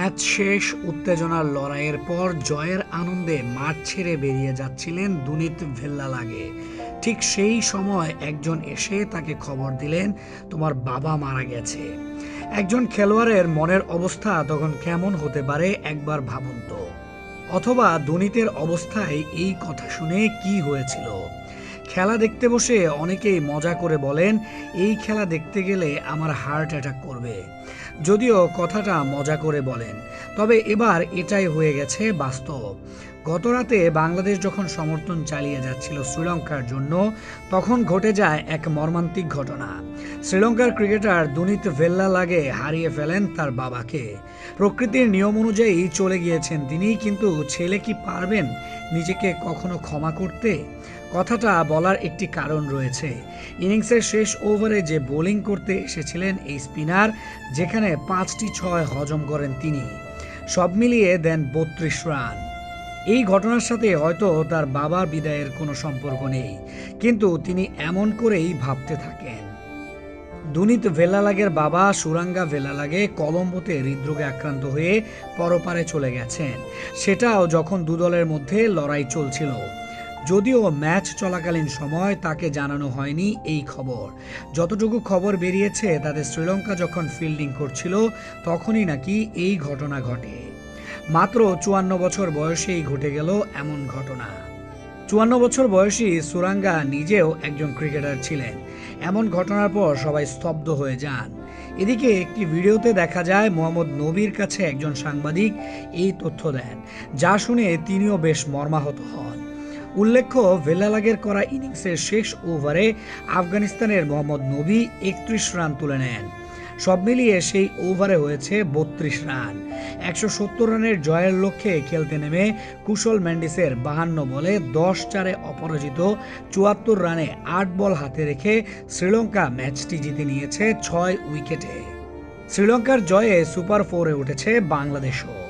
Match শেষ, উত্তেজনার লড়াইয়ের পর জয়ের আনন্দে মাঠ ছেড়ে বেরিয়ে যাচ্ছিলেন দুনিত ভেল্লা লাগে ঠিক সেই সময় একজন এসে তাকে খবর দিলেন, তোমার বাবা মারা গেছে। একজন খেলোয়াড়ের মনের অবস্থা তখন কেমন হতে পারে একবার ভাবুন তো। অথবা দুনিতের অবস্থায় এই কথা শুনে কি হয়েছিল? খেলা দেখতে বসে অনেকেই মজা করে বলেন, এই খেলা দেখতে গেলে আমার হার্ট অ্যাটাক করবে। যদিও কথাটা মজা করে বলেন, তবে এবার এটাই হয়ে গেছে বাস্তব। গত রাতে বাংলাদেশ যখন সমর্থন চালিয়ে যাচ্ছিল শ্রীলঙ্কার জন্য, তখন ঘটে যায় এক মর্মান্তিক ঘটনা। শ্রীলঙ্কার ক্রিকেটার দুনিত ভেল্লা লাগে হারিয়ে ফেলেন তার বাবাকে। প্রকৃতির নিয়ম অনুযায়ী চলে গিয়েছেন তিনি, কিন্তু ছেলে কি পারবেন নিজেকে কখনো ক্ষমা করতে? কথাটা বলার একটি কারণ রয়েছে। ইনিংসের শেষ ওভারে যে বোলিং করতে এসেছিলেন এই স্পিনার, যেখানে পাঁচটি ছয় হজম করেন তিনি। সব মিলিয়ে দেন বত্রিশ রান। এই ঘটনার সাথে হয়তো তার বাবার বিদায়ের কোনো সম্পর্ক নেই, কিন্তু তিনি এমন করেই ভাবতে থাকেন। দুনিত ভেলালাগের বাবা সুরাঙ্গা ভেলালাগে কলম্বোতে হৃদরোগে আক্রান্ত হয়ে পরপারে চলে গেছেন। সেটাও যখন দু দলের মধ্যে লড়াই চলছিল। যদিও ম্যাচ চলাকালীন সময় তাকে জানানো হয়নি এই খবর। যতটুকু খবর বেরিয়েছে, তাতে শ্রীলঙ্কা যখন ফিল্ডিং করছিল, তখনই নাকি এই ঘটনা ঘটে। মাত্র চুয়ান্ন বছর বয়সেই ঘটে গেল এমন ঘটনা। চুয়ান্ন বছর বয়সী সুরাঙ্গা নিজেও একজন ক্রিকেটার ছিলেন। এমন ঘটনার পর সবাই স্তব্ধ হয়ে যান। এদিকে একটি ভিডিওতে দেখা যায়, মোহাম্মদ নবীর কাছে একজন সাংবাদিক এই তথ্য দেন, যা শুনে তিনিও বেশ মর্মাহত হন। উল্লেখ্য, ভেলালাগের করা ইনিংসের শেষ ওভারে আফগানিস্তানের মোহাম্মদ নবী একত্রিশ রান তুলে নেন। সব মিলিয়ে সেই ওভারে হয়েছে বত্রিশ রান। একশো সত্তর রানের জয়ের লক্ষ্যে খেলতে নেমে কুশল ম্যান্ডিসের বাহান্ন বলে দশ চারে অপরাজিত চুয়াত্তর রানে আট বল হাতে রেখে শ্রীলঙ্কা ম্যাচটি জিতে নিয়েছে ছয় উইকেটে। শ্রীলঙ্কার জয়ে সুপার ফোরে উঠেছে বাংলাদেশও।